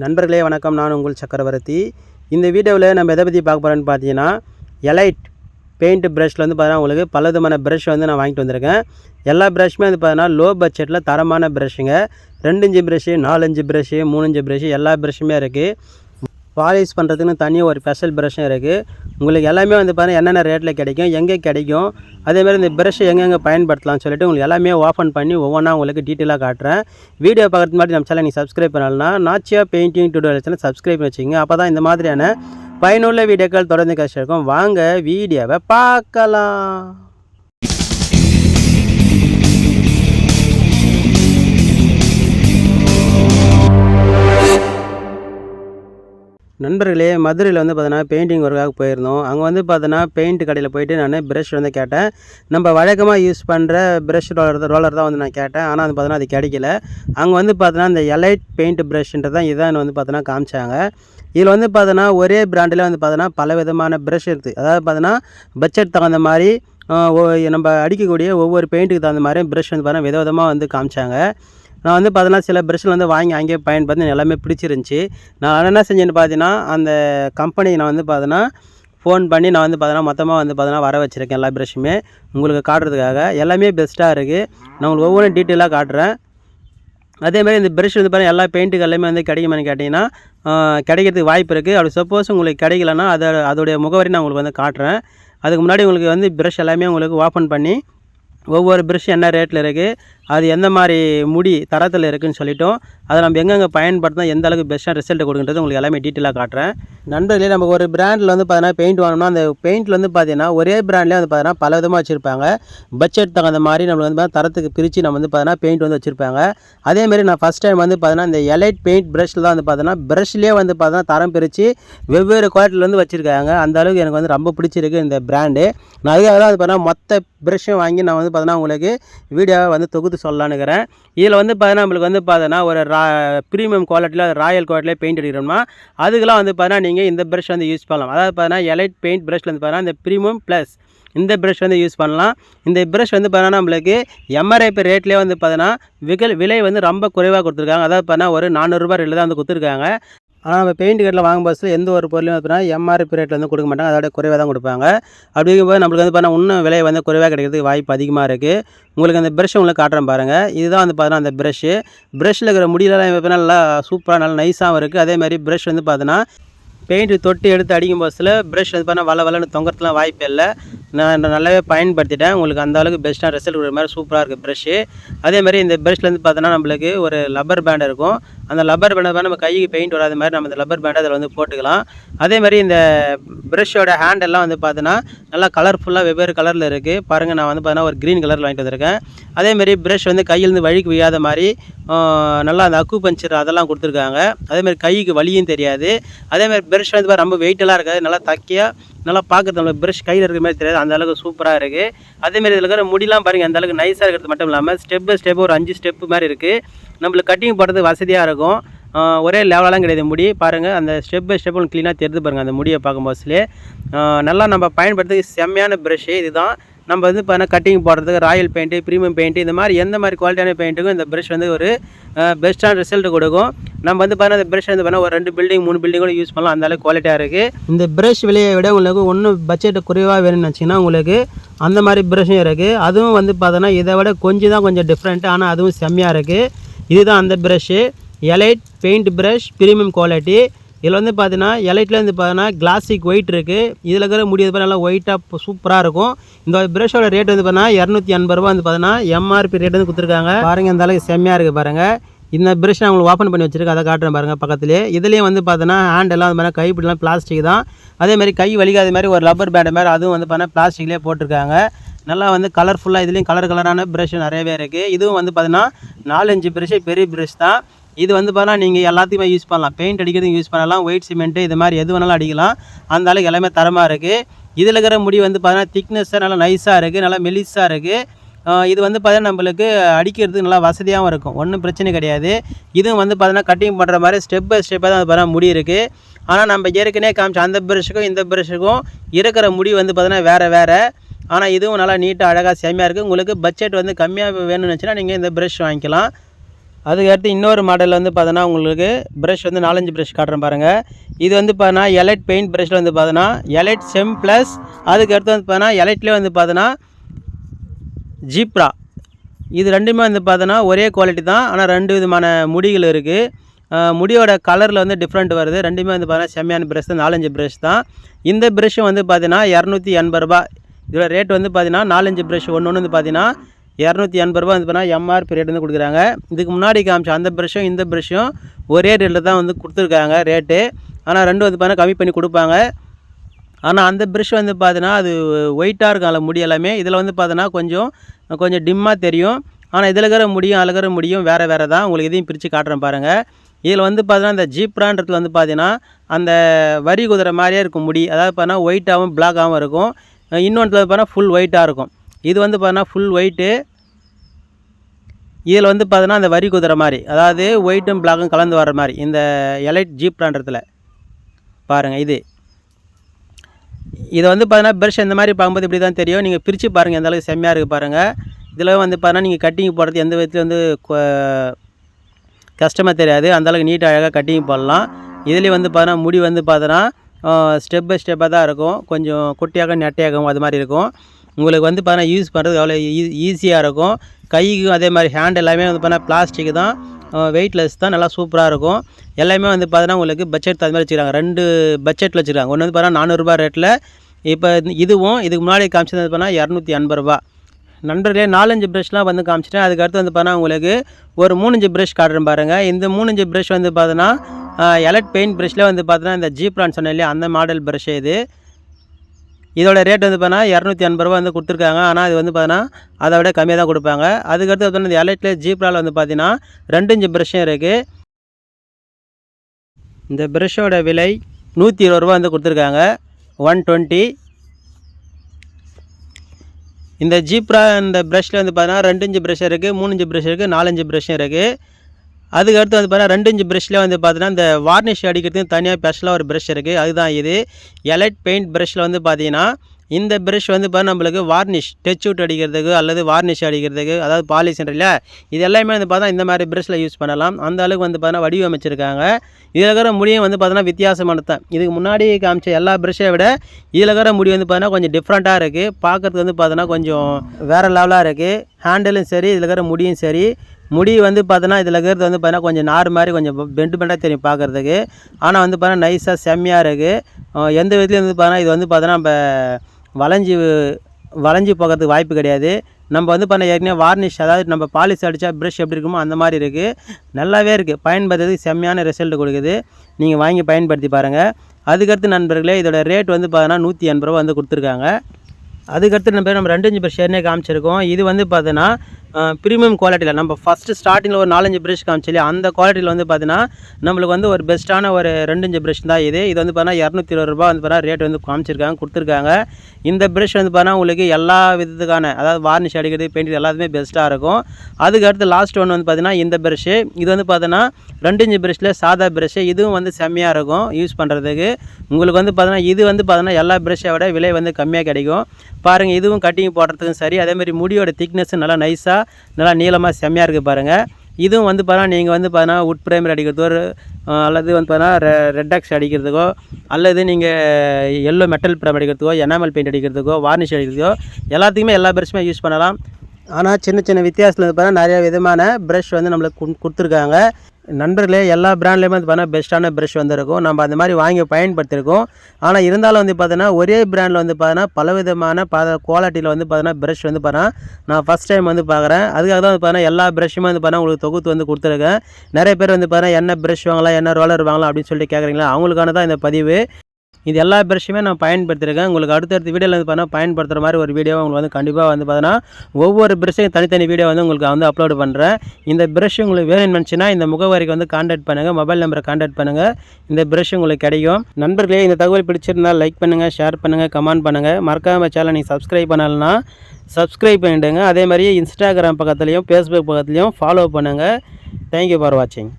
நண்பர்களே வணக்கம். நான் உங்கள் சக்கரவர்த்தி. இந்த வீடியோவில் நம்ம எதை பற்றி பார்க்க போகிறோன்னு பார்த்தீங்கன்னா எலைட் பெயிண்ட் ப்ரஷில் வந்து பார்த்தீங்கன்னா உங்களுக்கு பல விதமான ப்ரஷ் வந்து நான் வாங்கிட்டு வந்திருக்கேன். எல்லா ப்ரஷ்ஷுமே வந்து பார்த்தீங்கன்னா லோ பட்ஜெட்டில் தரமான ப்ரஷ்ஷுங்க ரெண்டு இன்ச்சு ப்ரஷ்ஷு நாலஞ்சு ப்ரஷ்ஷு மூணு இன்ச்சு ப்ரஷ்ஷு எல்லா ப்ரஷ்ஷுமே இருக்குது பாலிஷ் பண்ணுறதுக்குன்னு தனியாக ஒரு ஸ்பெஷல் ப்ரஷ்ஷும் இருக்குது உங்களுக்கு எல்லாமே வந்து பார்த்தீங்கன்னா என்னென்ன ரேட்டில் கிடைக்கும் எங்கே கிடைக்கும். அதேமாதிரி இந்த ப்ரஷ்ஷை எங்கெங்கே பயன்படுத்தலாம்னு சொல்லிட்டு உங்களுக்கு எல்லாமே ஓப்பன் பண்ணி ஒவ்வொன்றா உங்களுக்கு டீட்டெயிலாக காட்டுறேன். வீடியோ பார்க்குறது மாதிரி நம்ம சேனல் நீங்கள் சப்ஸ்கிரைப் பண்ணலன்னா Nachiya painting tutorial channel subscribe வச்சுங்க அப்போ தான் இந்த மாதிரியான பயனுள்ள வீடியோக்கள் தொடர்ந்து கஷ்டம் இருக்கும் வாங்க வீடியோவை பார்க்கலாம். நண்பர்களே மதுரையில் வந்து பார்த்தோன்னா பெயிண்டிங் ஒர்க்காக போயிருந்தோம். அங்கே வந்து பார்த்தோன்னா பெயிண்ட் கடையில் போயிட்டு நான் ப்ரஷ் வந்து கேட்டேன். நம்ம வழக்கமாக யூஸ் பண்ணுற ப்ரஷ் ரோலர் தான் ரோலர் தான் வந்து நான் கேட்டேன். ஆனால் வந்து பார்த்தோன்னா அது கிடைக்கல. அங்கே வந்து பார்த்தோன்னா இந்த எலைட் பெயிண்ட் ப்ரஷ்ன்றது தான் இதான் வந்து பார்த்தோன்னா காமிச்சாங்க. இதில் வந்து பார்த்தோன்னா ஒரே பிராண்டில் வந்து பார்த்தோன்னா பல விதமான ப்ரஷ் இருக்குது அதாவது பார்த்தோன்னா பட்ஜெட் தகுந்த மாதிரி நம்ம அடிக்கக்கூடிய ஒவ்வொரு பெயிண்ட்டுக்கு தகுந்த மாதிரி ப்ரஷ் வந்து பார்த்தோன்னா விதவிதமாக வந்து காமிச்சாங்க. நான் வந்து பார்த்தீங்கன்னா சில ப்ரெஷ்ஷில் வந்து வாங்கி அங்கேயே பயன்படுத்தி எல்லாமே பிடிச்சிருந்துச்சி. நான் என்ன செஞ்சேன்னு பார்த்தீங்கன்னா அந்த கம்பெனி நான் வந்து பார்த்தோன்னா ஃபோன் பண்ணி நான் வந்து பார்த்தீங்கன்னா மொத்தமாக வந்து பார்த்தீங்கன்னா வர வச்சுருக்கேன் எல்லா ப்ரெஷ்ஷுமே உங்களுக்கு காட்டுறதுக்காக. எல்லாமே பெஸ்ட்டாக இருக்குது நான் உங்களுக்கு ஒவ்வொன்றும் டீட்டெயிலாக காட்டுறேன். அதேமாதிரி இந்த ப்ரஷ் வந்து பாருங்கள் எல்லா பெயிண்ட்டுக்கு எல்லாமே வந்து கிடைக்குமான்னு கேட்டிங்கன்னா கிடைக்கிறதுக்கு வாய்ப்பு இருக்குது அப்படி சப்போஸ் உங்களுக்கு கிடைக்கலன்னா அதை அதோடைய முகவரி நான் உங்களுக்கு வந்து காட்டுறேன். அதுக்கு முன்னாடி உங்களுக்கு வந்து ப்ரஷ் எல்லாமே உங்களுக்கு ஓப்பன் பண்ணி ஒவ்வொரு ப்ரஷ் என்ன ரேட்டில் இருக்குது அது எந்த மாதிரி முடி தரத்தில் இருக்குதுன்னு சொல்லிட்டோம் அதை நம்ம எங்கெங்கே பயன்படுத்தினா எந்த அளவுக்கு பெஸ்ட்டாக ரிசல்ட் கொடுக்குன்றது உங்களுக்கு எல்லாமே டீட்டெயிலாக காட்டுறேன் நண்பர்களே நம்ம ஒரு பிராண்டில் வந்து பார்த்தீங்கன்னா பெயிண்ட் வாங்கணும்னா அந்த பெயிண்ட்டில் வந்து பார்த்தீங்கன்னா ஒரே பிராண்ட்லேயே வந்து பார்த்தீங்கன்னா பல விதமாக வச்சுருப்பாங்க பட்ஜெட் தகுந்த மாதிரி நம்மளுக்கு வந்து பார்த்தீங்கன்னா தரத்துக்கு பிரித்து நம்ம வந்து பார்த்தீங்கன்னா பெயிண்ட் வந்து வச்சுருப்பாங்க அதேமாரி நான் ஃபஸ்ட் டைம் வந்து பார்த்தீங்கன்னா இந்த எலைட் பெயிண்ட் ப்ரஷில் தான் வந்து பார்த்தீங்கன்னா ப்ரஷ்லேயே வந்து பார்த்தீங்கன்னா தரம் பிரித்து வெவ்வேறு குவாலிட்டியில் வந்து வச்சுருக்காங்க அந்த அளவுக்கு எனக்கு வந்து ரொம்ப பிடிச்சிருக்கு இந்த பிராண்டு நான் அதுக்காக தான் வந்து பார்த்தீங்கன்னா மொத்த ப்ரஷ்ஷும் வாங்கி நான் வந்து பார்த்தீங்கன்னா உங்களுக்கு வீடியோவை வந்து தொகுத்து சொல்லலான்னுக்கிறேன். இதில் வந்து பார்த்தீங்கன்னா நம்மளுக்கு வந்து பார்த்தீங்கன்னா ஒரு ரா ப்ரீமியம் குவாலிட்டியில் ராயல் குவாலிட்டியில் பெயிண்ட் அடிக்கிறோம்னா அதுக்கெல்லாம் வந்து பார்த்தீங்கன்னா நீங்கள் இந்த ப்ரஷ் வந்து யூஸ் பண்ணலாம். அதாவது பார்த்தீங்கன்னா எலைட் பெயிண்ட் ப்ரஷில் வந்து பார்த்தீங்கன்னா இந்த ப்ரீமியம் ப்ளஸ் இந்த ப்ரஷ் வந்து யூஸ் பண்ணலாம். இந்த ப்ரஷ் வந்து பார்த்தீங்கன்னா நம்மளுக்கு எம்ஆர்ஐபி ரேட்லேயே வந்து பார்த்தீங்கன்னா விகல் விலை வந்து ரொம்ப குறைவாக கொடுத்துருக்காங்க. அதாவது பார்த்தீங்கன்னா ஒரு நானூறுரூபா ரேட்டில் தான் வந்து கொடுத்துருக்காங்க. ஆனால் நம்ம பெயிண்ட் கடையில் வாங்கும் பஸ்ஸில் எந்த ஒரு பொருளையும் அப்படின்னா பார்த்தீங்கன்னா எம்ஆர்பி ரேட்டில் வந்து கொடுக்க மாட்டாங்க. அதோட குறைவாக தான் கொடுப்பாங்க. அப்படிங்கும்போது நம்மளுக்கு வந்து பார்த்தீங்கன்னா இன்னும் விலை வந்து குறைவாக கிடைக்கிறதுக்கு வாய்ப்பு அதிகமாக இருக்குது உங்களுக்கு அந்த ப்ரஷ் உங்களுக்கு காட்டுறேன் பாருங்கள் இதுதான் வந்து பார்த்தீங்கன்னா அந்த ப்ரஷ்ஷு ப்ரஷ்ஷில் இருக்கிற முடியெல்லாம் பார்த்தீங்கன்னா நல்லா சூப்பராக நல்லா நைஸாகவும் இருக்குது அதே மாதிரி ப்ரஷ் வந்து பார்த்தீங்கன்னா பெயிண்ட் தொட்டு எடுத்து அடிக்கும் பஸ்ஸில் ப்ரஷ் வந்து பார்த்தா வள வளன்னு தொங்குறதுலாம் வாய்ப்பு இல்லை. நான் நல்லாவே பயன்படுத்திட்டேன். உங்களுக்கு அந்த அளவுக்கு பெஸ்ட்டாக ரிசல்ட் கொடுக்குற மாதிரி சூப்பராக இருக்குது ப்ரஷ்ஷு அதே மாதிரி இந்த ப்ரெஷ்லேருந்து பார்த்தோன்னா நம்மளுக்கு ஒரு லப்பர் பேண்ட் இருக்கும். அந்த லப்பர் பேண்டை நம்ம கைக்கு பெயிண்ட் வராத மாதிரி நம்ம இந்த லப்பர் பேண்டை அதில் வந்து போட்டுக்கலாம். அதே மாதிரி இந்த ப்ரஷ்ஷோட ஹேண்டெல்லாம் வந்து பார்த்தோன்னா நல்லா கலர்ஃபுல்லாக வெவ்வேறு கலரில் இருக்குது பாருங்கள் நான் வந்து பார்த்தீங்கன்னா ஒரு க்ரீன் கலரில் வாங்கிட்டு வந்திருக்கேன். அதே மாதிரி ப்ரஷ் வந்து கையிலேருந்து வழிக்கு விழாத மாதிரி நல்லா அந்த அக்கு பஞ்சர் அதெல்லாம் கொடுத்துருக்காங்க. அதே மாதிரி கைக்கு வலியும் தெரியாது. அதே மாதிரி ப்ரஷ் வந்து ரொம்ப வெயிட்டெல்லாம் இருக்காது. நல்லா தக்கியாக நல்லா பார்க்கறது நம்ம ப்ரஷ் கையில் இருக்கிற மாதிரி தெரியாது. அந்த அளவுக்கு சூப்பராக இருக்குது அதேமாரி இதில் இருக்கிற முடிலாம் பாருங்கள் அந்த அளவுக்கு நைஸாக இருக்கிறது மட்டும் இல்லாமல் ஸ்டெப் பை ஸ்டெப் ஒரு அஞ்சு ஸ்டெப் மாதிரி இருக்குது நம்மளுக்கு கட்டிங் போடுறது வசதியாக இருக்கும். ஒரே லெவலெலாம் கிடையாது முடி. பாருங்கள் அந்த ஸ்டெப் பை ஸ்டெப் க்ளீனாக தெரிஞ்சு பாருங்கள் அந்த முடியை பார்க்கும் போதுலேயே நல்லா நம்ம பயன்படுத்துறது செம்மையான ப்ரஷ்ஷு இதுதான். நம்ம வந்து இப்போ கட்டிங் போடுறதுக்கு ராயல் பெயிண்ட்டு ப்ரீமியம் பெயிண்ட்டு இந்த மாதிரி எந்த மாதிரி குவாலிட்டியான பெயிண்ட்டுக்கும் இந்த ப்ரஷ் வந்து ஒரு பெஸ்ட்டான ரிசல்ட் கொடுக்கும். நம்ம வந்து பார்த்தீங்கன்னா இந்த ப்ரஷ் வந்து பார்த்தீங்கன்னா ஒரு ரெண்டு பில்டிங் மூணு பில்டிங் கூட யூஸ் பண்ணலாம். அந்தளவுக்கு குவாலிட்டியாக இருக்குது இந்த ப்ரஷ் விலையை விட உங்களுக்கு ஒன்றும் பட்ஜெட் குறைவாக வேணும்னு வச்சிங்கன்னா உங்களுக்கு அந்த மாதிரி ப்ரஷ்ஷும் இருக்குது அதுவும் வந்து பார்த்தோன்னா இதை விட கொஞ்சம் தான் கொஞ்சம் டிஃப்ரெண்ட்டு ஆனால் அதுவும் செம்மையாக இருக்குது இதுதான் அந்த brush elite paint brush premium quality இதில் வந்து பார்த்தீங்கன்னா எலைட்டில் வந்து பார்த்தீங்கன்னா கிளாசிக் ஒயிட் இருக்குது இதில் இருக்கிற முடியாது வந்து நல்லா ஒயிட்டாக சூப்பராக இருக்கும். இந்த ப்ரஷோட ரேட் வந்து பார்த்தீங்கன்னா இரநூத்தி எண்பது ரூபா வந்து பார்த்தீங்கன்னா எம்ஆர்பி ரேட் வந்து கொடுத்துருக்காங்க. பாருங்கள் அந்த அளவுக்கு செம்மையாக இருக்குது பாருங்கள் இந்த ப்ரஷ் நான் உங்களுக்கு ஓப்பன் பண்ணி வச்சுருக்கேன். அதை காட்டுறேன் பாருங்கள் பக்கத்துலேயே இதுலேயும் வந்து பார்த்தீங்கன்னா ஹேண்டெல்லாம் அது மாதிரி கைப்பிடிலாம் பிளாஸ்டிக் தான். அதே மாதிரி கை வலிக்காத மாதிரி ஒரு ரப்பர் பேண்ட் மாதிரி அதுவும் வந்து பார்த்தீங்கன்னா பிளாஸ்டிக்லேயே போட்டிருக்காங்க. நல்லா வந்து கலர்ஃபுல்லாக இதுலேயும் கலர் கலரான ப்ரஷ் நிறையவே இருக்குது இதுவும் வந்து பார்த்தீங்கன்னா நாலஞ்சு ப்ரஷ் பெரிய ப்ரஷ் தான். இது வந்து பார்த்தீங்கன்னா நீங்கள் எல்லாத்தையுமே யூஸ் பண்ணலாம். பெயிண்ட் அடிக்கிறதுக்கு யூஸ் பண்ணலாம். ஒயிட் சிமெண்ட்டு இது மாதிரி எது வேணாலும் அடிக்கலாம். அந்த அளவுக்கு எல்லாமே தரமாக இருக்குது இதில் இருக்கிற முடி வந்து பார்த்தீங்கன்னா திக்னஸ்ஸாக நல்லா நைஸாக இருக்குது நல்லா மெலிஸாக இருக்குது இது வந்து பார்த்தீங்கன்னா நம்மளுக்கு அடிக்கிறதுக்கு நல்லா வசதியாகவும் இருக்கும். ஒன்றும் பிரச்சனை கிடையாது. இதுவும் வந்து பார்த்தீங்கன்னா கட்டிங் பண்ணுற மாதிரி ஸ்டெப் பை ஸ்டெப்பாக தான் அது பார்த்தீங்கன்னா முடி இருக்குது ஆனால் நம்ம ஏற்கனவே காமிச்ச அந்த ப்ரஷுக்கும் இந்த ப்ரஷுக்கும் இருக்கிற முடி வந்து பார்த்தீங்கன்னா வேறு வேறு. ஆனால் இதுவும் நல்லா நீட்டாக அழகாக செம்மையாக இருக்குது உங்களுக்கு பட்ஜெட் வந்து கம்மியாக வேணும்னு வச்சுன்னா நீங்கள் இந்த ப்ரஷ் வாங்கிக்கலாம். அதுக்கடுத்து இன்னொரு மாடல் வந்து பார்த்தோன்னா உங்களுக்கு ப்ரஷ் வந்து நாலஞ்சு ப்ரஷ் காட்டுறேன் பாருங்கள் இது வந்து பார்த்தோன்னா எலைட் பெயிண்ட் ப்ரஷில் வந்து பார்த்தோன்னா எலைட் செம் ப்ளஸ் அதுக்கடுத்து வந்து பார்த்தோன்னா எலைட்லேயே வந்து பார்த்தோன்னா ஜீப்ரா இது ரெண்டுமே வந்து பார்த்தோன்னா ஒரே குவாலிட்டி தான். ஆனால் ரெண்டு விதமான முடிகள் இருக்குது முடியோட கலரில் வந்து டிஃப்ரெண்ட் வருது. ரெண்டுமே வந்து பார்த்தீங்கன்னா செம்மையான ப்ரஷ் தான் நாலஞ்சு ப்ரஷ் தான். இந்த ப்ரஷ்ஷும் வந்து பார்த்தீங்கன்னா இரநூத்தி எண்பது ரூபா இதோட ரேட் வந்து பார்த்தீங்கன்னா நாலஞ்சு ப்ரஷ் ஒன்று ஒன்று வந்து பார்த்தீங்கன்னா இரநூத்தி எண்பது ரூபா வந்து பார்த்தீங்கன்னா எம்ஆர்பி ரேட் வந்து கொடுக்குறாங்க. இதுக்கு முன்னாடி காமிச்ச அந்த ப்ரஷ்ஷும் இந்த ப்ரஷ்ஷும் ஒரே ரேட்டில் தான் வந்து கொடுத்துருக்காங்க ரேட்டு ஆனால் ரெண்டும் வந்து பார்த்தீங்கன்னா கம்மி பண்ணி கொடுப்பாங்க. ஆனால் அந்த ப்ரஷ் வந்து பார்த்தீங்கன்னா அது ஒயிட்டாக இருக்கும் அதில் முடி எல்லாமே. இதில் வந்து பார்த்தீங்கன்னா கொஞ்சம் கொஞ்சம் டிம்மாக தெரியும். ஆனால் இதில் இருக்கிற முடியும் அழுகிற முடியும் வேறு வேறு தான். உங்களுக்கு இதையும் பிரித்து காட்டுறேன் பாருங்கள் இதில் வந்து பார்த்தீங்கன்னா இந்த ஜீப்ரான்றது வந்து பார்த்தீங்கன்னா அந்த வரி குதிரை மாதிரியே இருக்கும் முடி. அதாவது பார்த்தீங்கன்னா ஒயிட்டாகவும் பிளாக்காகவும் இருக்கும். இன்னொன்றில் பார்த்தீங்கன்னா ஃபுல் ஒயிட்டாக இருக்கும். இது வந்து பார்த்தீங்கன்னா ஃபுல் ஒயிட்டு இதில் வந்து பார்த்தீங்கன்னா அந்த வரி குதிரை மாதிரி அதாவது ஒயிட்டும் பிளாக்கும் கலந்து வர மாதிரி இந்த எலைட் ஜீப்ரான்றதுல பாருங்கள் இது. இதை வந்து பார்த்தீங்கன்னா ப்ரஷ் இந்த மாதிரி பார்க்கும்போது இப்படி தான் தெரியும். நீங்கள் பிரித்து பாருங்கள் எந்த அளவுக்கு செம்மையாக இருக்குது பாருங்கள் இதில் வந்து பார்த்தீங்கன்னா நீங்கள் கட்டிங் போடுறது எந்த விதத்துலையும் வந்து கஷ்டமாக தெரியாது. அந்த அளவுக்கு நீட்டாக அழகாக கட்டிங் போடலாம். இதுலேயும் வந்து பார்த்தீங்கன்னா முடி வந்து பார்த்தோன்னா ஸ்டெப் பை ஸ்டெப்பாக தான் இருக்கும். கொஞ்சம் குட்டியாகவும் நெட்டையாகவும் அது மாதிரி இருக்கும். உங்களுக்கு வந்து பார்த்தீங்கன்னா யூஸ் பண்ணுறது அவ்வளோ e-, ஈஸியாக இருக்கும். கைக்கும் அதே மாதிரி ஹேண்ட் எல்லாமே வந்து பார்த்தீங்கன்னா பிளாஸ்டிக் தான். வெயிட்லெஸ் தான் நல்லா சூப்பராக இருக்கும். எல்லாமே வந்து பார்த்தீங்கன்னா உங்களுக்கு பட்ஜெட் தகுந்த மாதிரி வச்சுருக்காங்க ரெண்டு பட்ஜெட்டில் வச்சுருக்காங்க ஒன்று வந்து பார்த்தீங்கன்னா நானூறுரூபா ரேட்டில் இப்போ இதுவும் இதுக்கு முன்னாடி காமிச்சது வந்து பார்த்தீங்கன்னா இரநூத்தி எண்பது ரூபா நண்பர்களே நாலஞ்சு ப்ரஷ்லாம் வந்து காமிச்சிட்டேன். அதுக்கடுத்து வந்து பார்த்தீங்கன்னா உங்களுக்கு ஒரு மூணஞ்சு ப்ரஷ் காட்டுறேன் பாருங்கள் இந்த மூணு இன்ச்சு ப்ரஷ் வந்து பார்த்தோன்னா எலட் பெயிண்ட் ப்ரஷ்ல வந்து பார்த்தீங்கன்னா இந்த ஜீப்ரான் சொன்னேன் இல்லையா அந்த மாடல் ப்ரஷ் இது. இதோட ரேட் வந்து பார்த்தா இரநூத்தி எண்பது ரூபா வந்து கொடுத்துருக்காங்க. ஆனால் இது வந்து பார்த்தீங்கன்னா அதை விட கம்மியாக தான் கொடுப்பாங்க. அதுக்கடுத்து பார்த்தீங்கன்னா இந்த எலக்ட்ரில் ஜீப்ரால் வந்து பார்த்தீங்கன்னா ரெண்டு இன்ச்சு ப்ரஷ்ஷும் இருக்குது இந்த ப்ரஷ்ஷோட விலை நூற்றி இருபது ரூபா வந்து கொடுத்துருக்காங்க. One twenty. இந்த ஜீப்ரா இந்த ப்ரஷ்ஷில் வந்து பார்த்தீங்கன்னா ரெண்டு இன்ச்சு ப்ரஷ் இருக்குது மூணு இன்ச்சு ப்ரஷ் இருக்குது நாலஞ்சு ப்ரஷ்ஷும் இருக்குது அதுக்கடுத்து வந்து பார்த்தீங்கன்னா ரெண்டு இன்ச்சு ப்ரஷ்ல வந்து பார்த்தீங்கன்னா இந்த வார்னிஷ் அடிக்கிறதுக்கு தனியாக ஸ்பெஷலாக ஒரு ப்ரஷ் இருக்குது அதுதான் இது. எலைட் பெயிண்ட் ப்ரஷில் வந்து பார்த்தீங்கன்னா இந்த ப்ரஷ் வந்து பார்த்தா நம்மளுக்கு வார்னிஷ் டச் அவுட் அடிக்கிறதுக்கு அல்லது வார்னிஷ் அடிக்கிறதுக்கு அதாவது பாலிஷ் இல்ல இது எல்லாமே வந்து பார்த்தா இந்த மாதிரி ப்ரெஷ்ஷில் யூஸ் பண்ணலாம். அந்த அளவுக்கு வந்து பார்த்தீங்கன்னா வடிவமைச்சிருக்காங்க. இதில் இருக்கிற முடியும் வந்து பார்த்தீங்கன்னா வித்தியாசமானது தான். இதுக்கு முன்னாடி காமிச்ச எல்லா ப்ரஷ்ஷை விட இதில் இருக்கிற முடி வந்து பார்த்தீங்கன்னா கொஞ்சம் டிஃப்ரெண்ட்டாக இருக்குது பார்க்கறதுக்கு வந்து பார்த்தீங்கன்னா கொஞ்சம் வேறு லெவலாக இருக்குது ஹேண்டிலும் சரி இதில் இருக்கிற முடியும் சரி. முடி வந்து பார்த்தோன்னா இதில் இருக்கிறது வந்து பார்த்தீங்கன்னா கொஞ்சம் நார் மாதிரி கொஞ்சம் பெண்டு பெண்டாக தெரியும் பார்க்குறதுக்கு. ஆனால் வந்து பார்த்தீங்கன்னா நைஸாக செம்மையாக இருக்குது எந்த விதத்துலையும் வந்து பார்த்தீங்கன்னா இது வந்து பார்த்தோன்னா நம்ம வளைஞ்சி வளைஞ்சி போகிறதுக்கு வாய்ப்பு கிடையாது. நம்ம வந்து பண்ண ஏற்கனவே வார்னிஷ் அதாவது நம்ம பாலிஷ் அடித்தா ப்ரஷ் எப்படி இருக்குமோ அந்த மாதிரி இருக்குது நல்லாவே இருக்குது பயன்படுத்துறதுக்கு செம்மையான ரிசல்ட் கொடுக்குது. நீங்கள் வாங்கி பயன்படுத்தி பாருங்கள் அதுக்கடுத்து நண்பர்களே இதோட ரேட் வந்து பார்த்தீங்கன்னா நூற்றி எண்பது ரூபா வந்து கொடுத்துருக்காங்க. அதுக்கடுத்து நம்ம நம்ம ரெண்டு இன்ச்சு ப்ரஷ் காமிச்சிருக்கோம். இது வந்து பார்த்தோன்னா ப்ரீமியம் குவாலிட்டியில் நம்ம ஃபஸ்ட்டு ஸ்டார்டிங்கில் ஒரு நாலஞ்சு ப்ரஷ் காமிச்சு அந்த குவாலிட்டியில் வந்து பார்த்தீங்கன்னா நம்மளுக்கு வந்து ஒரு பெஸ்ட்டான ஒரு ரெண்டு இஞ்சு ப்ரஷ் தான் இது. இது வந்து பார்த்தீங்கன்னா இரநூத்தி இருபது ரூபா வந்து பார்த்தீங்கன்னா ரேட் வந்து காமிச்சிருக்காங்க கொடுத்துருக்காங்க. இந்த ப்ரஷ் வந்து பார்த்தீங்கன்னா உங்களுக்கு எல்லா விதத்துக்கான அதாவது வார்னிஷ் அடிக்கிறது பெயிண்ட் எல்லாத்துமே பெஸ்ட்டாக இருக்கும். அதுக்கடுத்து லாஸ்ட் ஒன்று வந்து பார்த்தீங்கன்னா இந்த ப்ரஷ்ஷு இது வந்து பார்த்தீங்கன்னா ரெண்டு இஞ்சு ப்ரஷ்ல சாதா ப்ரஷ்ஷு இதுவும் வந்து செம்மையாக இருக்கும் யூஸ் பண்ணுறதுக்கு உங்களுக்கு வந்து பார்த்தீங்கன்னா இது வந்து பார்த்தீங்கன்னா எல்லா ப்ரஷ்ஷை விட விலை வந்து கம்மியாக கிடைக்கும். பாருங்கள் இதுவும் கட்டிங் போடுறதுக்கும் சரி அதேமாதிரி முடியோட திக்னஸ்ஸும் நல்லா நைஸாக நல்லா நீளமாக செம்மையாக இருக்குது பாருங்கள் இதுவும் வந்து பார்த்தீங்கன்னா நீங்கள் வந்து பார்த்தா உட் ப்ரைமர் அடிக்கிறதோ ஒரு, அல்லது வந்து பார்த்தீங்கன்னா ரெட் ஆக்ஸ் அடிக்கிறதுக்கோ அல்லது நீங்கள் எல்லோ மெட்டல் ப்ரைம் அடிக்கிறதுக்கோ எனாமல் பெயிண்ட் அடிக்கிறதுக்கோ வார்னிஷ் அடிக்கிறதுக்கோ எல்லாத்துக்குமே எல்லா பிரஷுமே யூஸ் பண்ணலாம். ஆனால் சின்ன சின்ன வித்தியாசத்தில் வந்து நிறைய விதமான ப்ரஷ் வந்து நம்மளுக்கு கொடுத்துருக்காங்க. நண்பர்களே எல்லா பிராண்ட்லேயுமே வந்து பார்த்தீங்கன்னா பெஸ்ட்டான ப்ரஷ் வந்திருக்கும். நம்ம அந்த மாதிரி வாங்கி பயன்படுத்தியிருக்கோம் ஆனால் இருந்தாலும் வந்து பார்த்தீங்கன்னா ஒரே பிராண்டில் வந்து பார்த்தீங்கன்னா பலவிதமான பல குவாலிட்டியில் வந்து பார்த்தீங்கன்னா ப்ரஷ் வந்து பார்த்தீங்கன்னா நான் ஃபஸ்ட் டைம் வந்து பார்க்குறேன் அதுக்காக தான் வந்து பார்த்தீங்கன்னா எல்லா ப்ரஷ்ஷுமே வந்து பார்த்தீங்கன்னா உங்களுக்கு தொகுத்து வந்து கொடுத்துருக்கேன். நிறைய பேர் வந்து பார்த்தீங்கன்னா என்ன ப்ரஷ் வாங்கலாம் என்ன ரோலர் வாங்கலாம் அப்படின்னு சொல்லிட்டு கேட்குறீங்களா அவங்களுக்கான தான் இந்த பதிவு. இது எல்லா பிரஷுமே நான் பயன்படுத்தியிருக்கேன். உங்களுக்கு அடுத்தடுத்த வீடியோவில் வந்து பார்த்தீங்கன்னா பயன்படுத்துகிற மாதிரி ஒரு வீடியோ உங்களுக்கு வந்து கண்டிப்பாக வந்து பார்த்தீங்கன்னா ஒவ்வொரு ப்ரஷ்ஷையும் தனித்தனி வீடியோ வந்து உங்களுக்கு வந்து அப்லோட் பண்ணுறேன் இந்த ப்ரஷ் உங்களுக்கு வேணும்னு நினச்சின்னா இந்த முகவரிக்கு வந்து காண்டாக்ட் பண்ணுங்கள் மொபைல் நம்பரை காண்டாக்ட் பண்ணுங்கள் இந்த ப்ரஷ் உங்களுக்கு கிடைக்கும். நண்பர்களே இந்த தகவல் பிடிச்சிருந்தால் லைக் பண்ணுங்கள் ஷேர் பண்ணுங்கள் கமெண்ட் பண்ணுங்கள் மறக்காமல் சேனல் நீங்கள் சப்ஸ்கிரைப் பண்ணலன்னா சப்ஸ்கிரைப் பண்ணிவிடுங்க அதே மாதிரி இன்ஸ்டாகிராம் பக்கத்துலேயும் ஃபேஸ்புக் பக்கத்துலேயும் ஃபாலோ பண்ணுங்கள் தேங்க்யூ ஃபார் வாட்சிங்